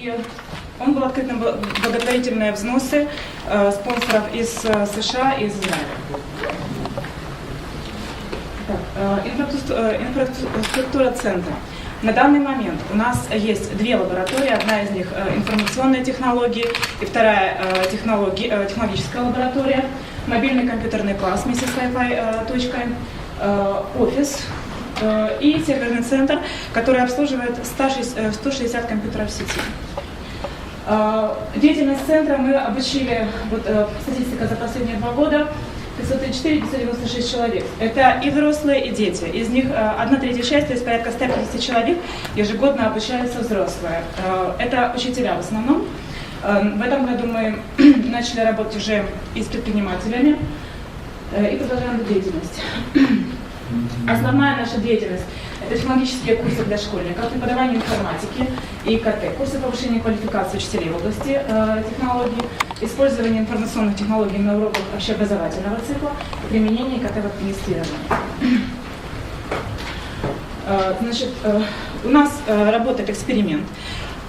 И он был открыт на бл- благотворительные взносы э, спонсоров из э, США и из Израиля. Э, э, Инфраструктура центра. На данный момент у нас есть две лаборатории. Одна из них информационные технологии и вторая технологи- технологическая лаборатория. Мобильный компьютерный класс вместе с Wi-Fi точкой. Офис и серверный центр, который обслуживает 160 э, 160 компьютеров в сети. Э, Деятельность центра мы обучили, вот э, статистика за последние два года, 534-596 человек. Это и взрослые, и дети. Из них э, одна третья часть, то есть порядка 150 человек, ежегодно обучаются взрослые. Э, Это учителя в основном. Э, В этом году мы начали работать уже и с предпринимателями э, и продолжаем деятельность. Основная наша деятельность – это технологические курсы для школьников, преподавание информатики и ИКТ, курсы повышения квалификации учителей в области э, технологий, использование информационных технологий на уроках общеобразовательного цикла применение ИКТ в администрировании. Э, Значит, э, у нас э, работает эксперимент.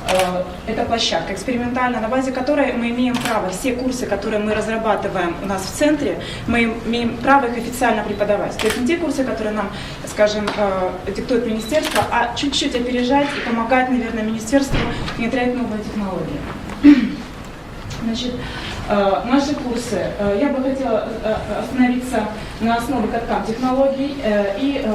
Э, Это площадка экспериментальная, на базе которой мы имеем право все курсы, которые мы разрабатываем у нас в центре, мы имеем право их официально преподавать. То есть не те курсы, которые нам, скажем, э, диктует министерство, а чуть-чуть опережать и помогать, наверное, министерству внедрять новые технологии. Значит, э, наши курсы, я бы хотела остановиться на основе каткам технологий и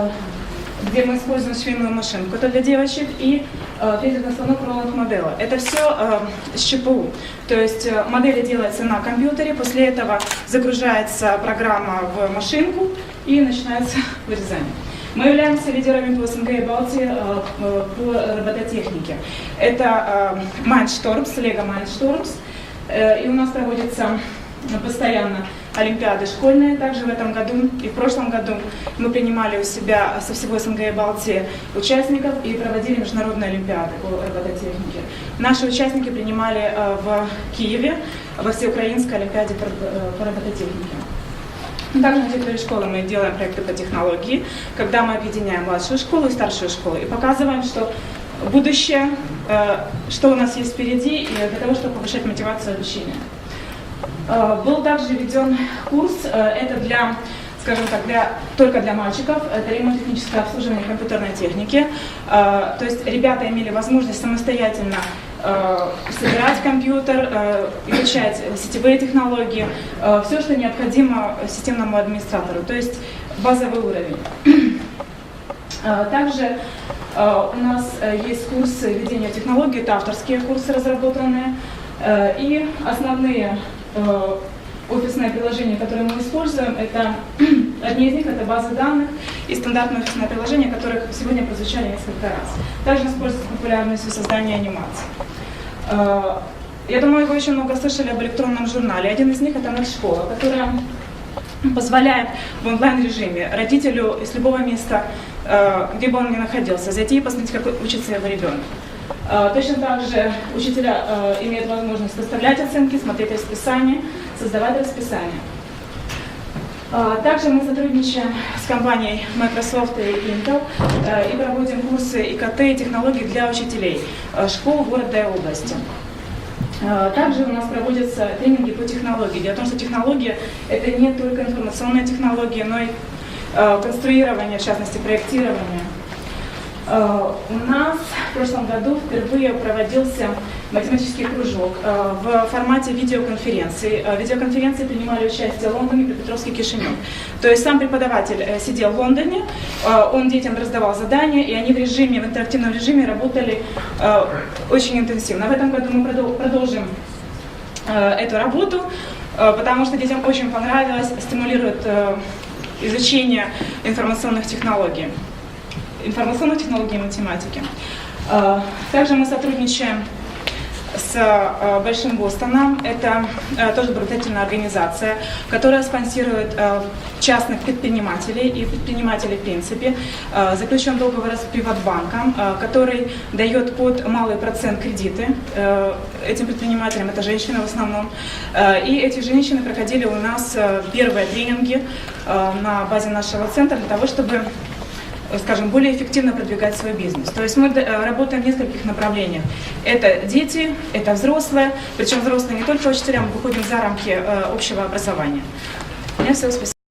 где мы используем швейную машинку, это для девочек, и э, физика станок Роланд Модела. Это все э, с ЧПУ. То есть э, модели делаются на компьютере, после этого загружается программа в машинку и начинается вырезание. Мы являемся лидерами по СНГ и Балтии э, э, по робототехнике. Это э, Mindstorms, Lego Mindstorms, Э, И у нас проводятся постоянно олимпиады школьные. Также в этом году и в прошлом году мы принимали у себя со всего СНГ и Балтии участников и проводили международные олимпиады по робототехнике. Наши участники принимали э, в Киеве во всеукраинской олимпиаде по э, робототехнике. Также на территории школы мы делаем проекты по технологии, когда мы объединяем младшую школу и старшую школу и показываем, что будущее, э, что у нас есть впереди, и для того, чтобы повышать мотивацию обучения. Э, Был также введен курс, э, это для, скажем так, для, только для мальчиков, это ремонтно-техническое обслуживание компьютерной техники. Э, То есть ребята имели возможность самостоятельно собирать компьютер, изучать сетевые технологии, все, что необходимо системному администратору, то есть базовый уровень. Также у нас есть курсы ведения технологий, это авторские курсы разработанные. И основные э, офисные приложения, которые мы используем, это одни из них это базы данных и стандартные офисные приложения, которых сегодня прозвучали несколько раз. Также используется популярность в создании анимаций. Э, Я думаю, вы очень много слышали об электронном журнале. Один из них это наша школа, которая позволяет в онлайн-режиме родителю из любого места, э, где бы он ни находился, зайти и посмотреть, как учится его ребенок. Э, Точно так же учителя э, имеют возможность выставлять оценки, смотреть расписание, создавать расписание. Э, Также мы сотрудничаем с компанией Microsoft и Intel и проводим курсы ИКТ и технологий для учителей школ города и области. Также у нас проводятся тренинги по технологии. Дело в том, что технология – это не только информационные технологии, но и конструирование, в частности, проектирование. Э, У нас в прошлом году впервые проводился математический кружок э, в формате видеоконференции. Э, В видеоконференции принимали участие Лондон, Днепропетровск и Кишинев. То есть сам преподаватель э, сидел в Лондоне, э, он детям раздавал задания, и они в режиме, в интерактивном режиме работали э, очень интенсивно. В этом году мы продол- продолжим э, эту работу, э, потому что детям очень понравилось, стимулирует э, изучение информационных технологий, информационных технологий и математики. Э, Также мы сотрудничаем с э, Большим Бостоном. Это э, тоже благотворительная организация, которая спонсирует частных предпринимателей и предпринимателей в принципе. Заключен договор с Приватбанком, который дает под малый процент кредиты этим предпринимателям, это женщины в основном. И эти женщины проходили у нас первые тренинги на базе нашего центра для того, чтобы скажем, более эффективно продвигать свой бизнес. То есть мы э, работаем в нескольких направлениях. Это дети, это взрослые, причем взрослые не только учителя, мы выходим за рамки э, общего образования. У меня все, спасибо.